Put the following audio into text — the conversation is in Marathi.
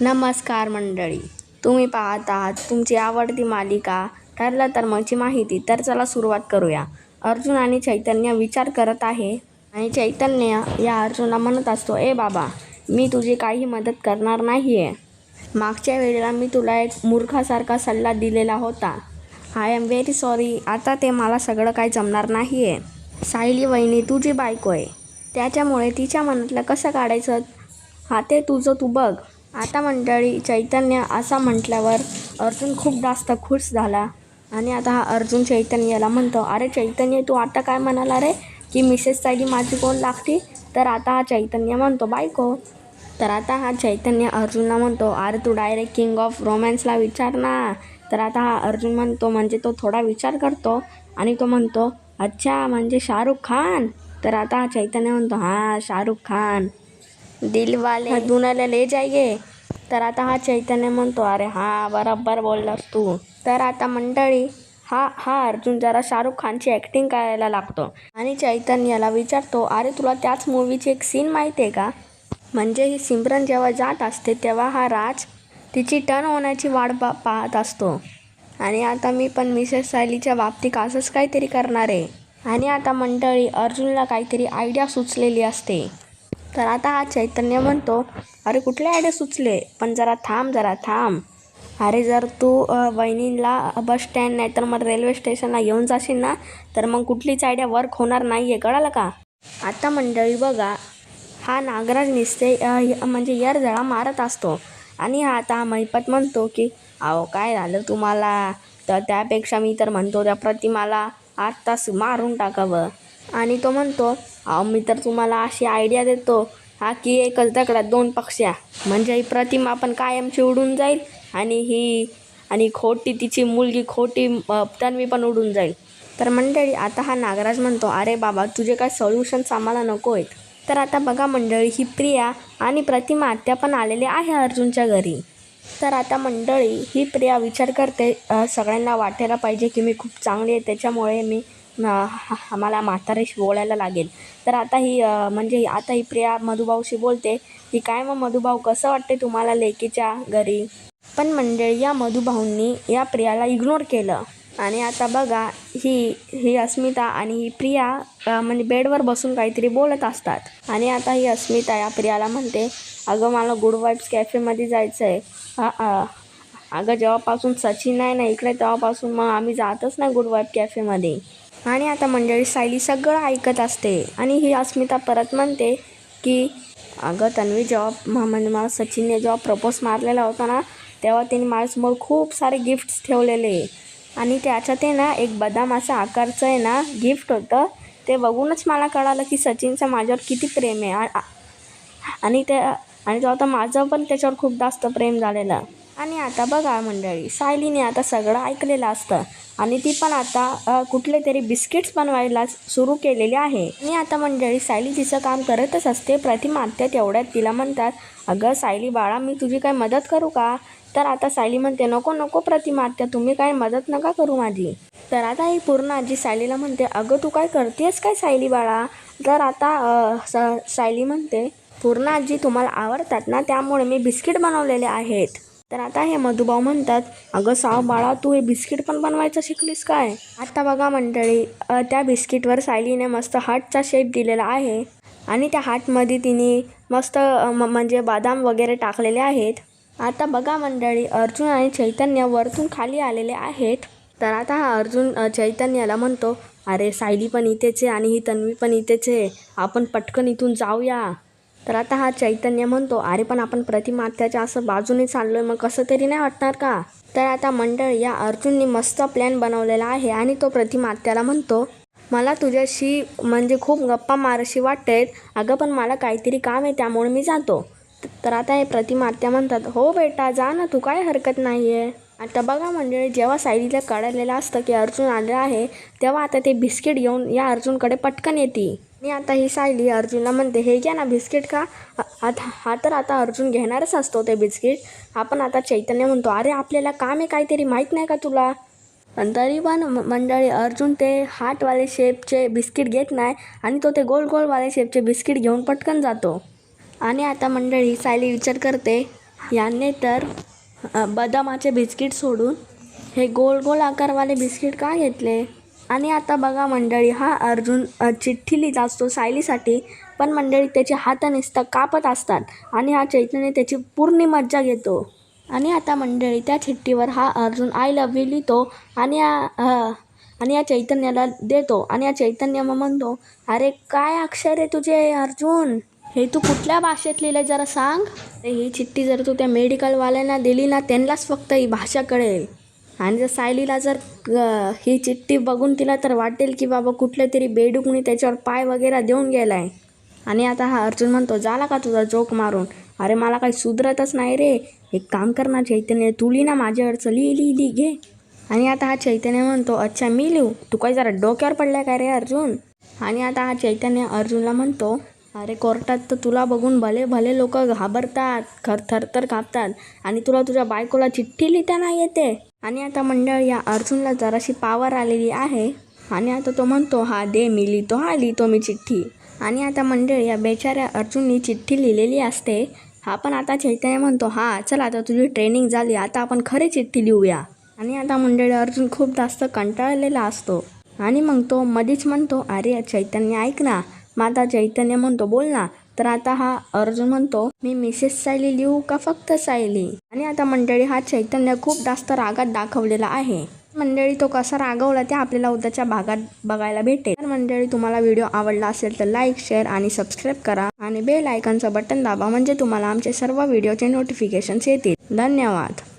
नमस्कार मंडळी. तुम्ही पाहत आहात तुमची आवडती मालिका. ठरलं तर मगची माहिती. तर चला सुरुवात करूया. अर्जुन आणि चैतन्य विचार करत आहे. आणि चैतन्य या अर्जुनला म्हणत असतो ए बाबा मी तुझी काही मदत करणार नाही आहे मागच्या वेळेला मी तुला एक मूर्खासारखा सल्ला दिलेला होता. आय एम व्हेरी सॉरी आता ते मला सगळं काही जमणार नाही आहे सायली वहिनी तुझी बायको आहे. त्याच्यामुळे तिच्या मनातलं कसं काढायचं? हा ते तुझं तू बघ. आता मंडळी चैतन्य असा म्हटल्यावर अर्जुन खूप जास्त खुश झाला. आणि आता हा अर्जुन चैतन्याला म्हणतो अरे चैतन्य तू आता काय म्हणाला रे? की मिसेस सायली माझी कोण लागते तर आता हा चैतन्य म्हणतो बायको. तर आता हा चैतन्य अर्जुनला म्हणतो अरे तू डायरेक्ट किंग ऑफ रोमॅन्सला विचार ना. तर आता हा अर्जुन म्हणतो म्हणजे तो थोडा विचार करतो. आणि तो म्हणतो अच्छा म्हणजे शाहरुख खान. तर आता हा चैतन्य म्हणतो हां शाहरुख खान. दिलवाले। दुनाला ले जाईये तर आता हा चैतन्य म्हणतो अरे हां बरोबर बोललास तू। तर आता मंडळी हा हा अर्जुन जरा शाहरुख खानची ॲक्टिंग करायला लागतो. आणि चैतन्याला विचारतो अरे तुला त्याच मूवीची एक सीन माहिती आहे का? म्हणजे ही सिमरन जेव्हा जात असते तेव्हा हा राज तिची टर्न होण्याची वाट पा पाहत असतो. आणि आता मी पण मिसेस सायलीच्या बाबतीत असंच काहीतरी करणार आहे. आणि आता मंडळी अर्जुनला काहीतरी आयडिया सुचलेली असते. तर आता हा चैतन्य म्हणतो अरे कुठले आयडिया सुचले? पण जरा थांब जरा थांब. अरे जर तू वहिनींला वहिनीला बस स्टँड नाही तर मग रेल्वे स्टेशनला येऊन जाशील ना तर मग कुठलीच आयडिया वर्क होणार नाही आहे कळालं का? आता मंडळी बघा. हा नागराज निसते य- म्हणजे यरजळा मारत असतो. आणि हा आता महिपत म्हणतो की अहो काय झालं तुम्हाला? तर त्यापेक्षा मी तर म्हणतो त्या प्रतिमाला आठ तास मारून टाकावं. आणि तो म्हणतो मी तर तुम्हाला अशी आयडिया देतो हा की एकच दगडात दोन पक्ष्या. म्हणजे ही प्रतिमा पण कायमची उडून जाईल आणि ही आणि खोटी तिची मुलगी खोटी तन्वी पण उडून जाईल. तर मंडळी आता हा नागराज म्हणतो अरे बाबा तुझे काय सोल्युशन्स आम्हाला नको आहेत. तर आता बघा मंडळी ही प्रिया आणि प्रतिमा आत्या पण आलेले आहे अर्जुनच्या घरी. तर आता मंडळी ही प्रिया विचार करते सगळ्यांना वाटायला पाहिजे की मी खूप चांगली आहे त्याच्यामुळे मी आम्हाला म्हातारीशी बोलायला लागेल. तर आता ही म्हणजे आता ही प्रिया मधुभाऊशी बोलते की काय मग मधुभाऊ कसं वाटते तुम्हाला लेकीच्या घरी? पण मंडळी या मधुभाऊंनी या प्रियाला इग्नोर केलं. आणि आता बघा ही ही अस्मिता आणि ही प्रिया म्हणजे बेडवर बसून काहीतरी बोलत असतात. आणि आता ही अस्मिता या प्रियाला म्हणते अगं मला गुड वाईब्स कॅफेमध्ये जायचं आहे अगं जेव्हापासून सचिन आहे ना इकडे तेव्हापासून मग आम्ही जातच नाही गुड वाईब कॅफेमध्ये. आणि आता मंडळी सायली सगळं ऐकत असते. आणि ही अस्मिता परत म्हणते की अगं तन्वी जॉब म- म्हणजे मला सचिनने जेव्हा प्रपोज मारलेला होता ना तेव्हा त्यांनी माझ्यासमोर खूप सारे गिफ्ट्स ठेवलेले. आणि त्याच्यात आहे ना एक बदामाच्या आकारचं आहे ना गिफ्ट होतं. ते बघूनच मला कळालं की सचिनचं माझ्यावर किती प्रेम आहे. आणि त्या आणि तेव्हा तर माझं पण त्याच्यावर खूप जास्त प्रेम झालेलं. आणि आता बघा मंडळी सायलीने आता सगळं ऐकलेलं असतं आणि ती पण आता कुठले तरी बिस्किट्स बनवायला सुरू केलेले आहे. आणि आता मंडळी सायली तिचं काम करतच असते प्रतिमा आत्या तेवढ्यात तिला म्हणतात अगं सायली बाळा मी तुझी काय मदत करू का? तर आता सायली म्हणते नको नको प्रतिमा आत्या तुम्ही काय मदत नका करू माझी. तर आता ही पूर्ण आजी सायलीला म्हणते अगं तू काय करतेस काय सायली बाळा? तर आता स सायली म्हणते पूर्ण आजी तुम्हाला आवडतात ना त्यामुळे मी बिस्किट बनवलेले आहेत. तर आता हे मधुभाऊ म्हणतात अगं साव बाळा तू हे बिस्किट पण बनवायचं शिकलीस काय? आता बघा मंडळी त्या बिस्किटवर सायलीने मस्त हार्टचा शेप दिलेला आहे आणि त्या हार्टमध्ये तिने मस्त म- म्हणजे बदाम वगैरे टाकलेले आहेत. आता बघा मंडळी अर्जुन आणि चैतन्य वरतून खाली आलेले आहेत. तर आता हा अर्जुन चैतन्याला म्हणतो अरे सायली पण इथेच आहे आणि ही तन्वी पण इथेच आहे. आपण पटकन इथून जाऊया. तर आता हा चैतन्य म्हणतो अरे पण आपण प्रतिमात्याच्या असं बाजूने चाललोय मग कसं तरी नाही वाटणार का? तर आता मंडळ या अर्जुनने मस्त प्लॅन बनवलेला आहे आणि तो प्रतिमात्याला म्हणतो मला तुझ्याशी म्हणजे खूप गप्पा मारशी वाटतेत अगं पण मला काहीतरी काम आहे त्यामुळे मी जातो. तर आता हे प्रतिमात्या म्हणतात हो बेटा जा ना तू काय हरकत नाही आहे आता बघा म्हणजे जेव्हा सायलीला कळलेलं असतं की अर्जुन आलं आहे तेव्हा आता ते बिस्किट घेऊन या अर्जुनकडे पटकन येते आणि आता ही सायली अर्जुनला म्हणते हे घ्या ना बिस्किट का आता हा तर आता अर्जुन घेणारच असतो ते बिस्किट. आपण आता चैतन्य म्हणतो अरे आपल्याला काम आहे काहीतरी माहीत नाही का तुला? पण तरी पण म- मंडळी अर्जुन ते हार्टवाले शेपचे बिस्किट घेत नाही आणि तो ते गोल गोलवाले शेपचे बिस्किट घेऊन पटकन जातो. आणि आता मंडळी सायली विचार करते यांनी तर बदामाचे बिस्किट सोडून हे गोल गोल आकारवाले बिस्किट का घेतले? आणि आता बघा मंडळी हा अर्जुन चिठ्ठी लिहित असतो सायलीसाठी पण मंडळी त्याचे हात नुसतं कापत असतात आणि हा चैतन्य त्याची पूर्ण मज्जा घेतो. आणि आता मंडळी त्या चिठ्ठीवर हा अर्जुन आय लव्ह यू लिहितो आणि आणि या चैतन्याला देतो आणि या चैतन्य मग म्हणतो अरे काय अक्षर आहे तुझे अर्जुन? हे तू कुठल्या भाषेत लिहिलं जरा सांग? ही चिठ्ठी जर तू त्या मेडिकलवाल्यांना दिली ना त्यांनाच फक्त ही भाषा कळेल. आणि जर सायलीला जर ही चिठ्ठी बघून तिला तर वाटेल की बाबा कुठल्या तरी बेडूकनी त्याच्यावर पाय वगैरे देऊन गेला आहे आणि आता हा अर्जुन म्हणतो झाला का तुझा जोक मारून? अरे मला काही सुधरतच नाही रे. एक काम कर ना चैतन्य तू लिही ना माझ्यावरचं लिही लिही लिही घे. आणि आता हा चैतन्य म्हणतो अच्छा मी लिहू? तू काही जरा डोक्यावर पडलाय का रे अर्जुन? आणि आता हा चैतन्य अर्जुनला म्हणतो अरे कोर्टात तर तुला बघून भले भले लोक घाबरतात खर थरथर कापतात. आणि तुला तुझ्या बायकोला चिठ्ठी लिहिता नाही येते. आणि आता मंडळ या अर्जुनला जराशी पावर आलेली आहे. आणि आता तो म्हणतो हा दे मी तो हा लिहितो मी चिठ्ठी. आणि आता मंडळ या बेचाऱ्या अर्जुननी चिठ्ठी लिहिलेली असते. हा पण आता चैतन्य म्हणतो हा चल आता तुझी ट्रेनिंग झाली. आता आपण खरी चिठ्ठी लिहूया. आणि आता मंडळी अर्जुन खूप जास्त कंटाळलेला असतो. आणि मग तो मधीच म्हणतो अरे चैतन्य ऐक ना. मग आता चैतन्य म्हणतो बोल ना. तर आता हा अर्जुन म्हणतो मी मिसेस सायली लिहू का फक्त सायली? आणि आता मंडळी हा चैतन्य खूप जास्त रागात दाखवलेला आहे. मंडळी तो कसा रागवला ते आपल्याला उद्याच्या भागात बघायला भेटेल. तर मंडळी तुम्हाला व्हिडिओ आवडला असेल तर लाईक शेअर आणि सबस्क्राईब करा आणि बेल आयकनचं बटन दाबा म्हणजे तुम्हाला आमचे सर्व व्हिडिओचे नोटिफिकेशन्स येतील. धन्यवाद.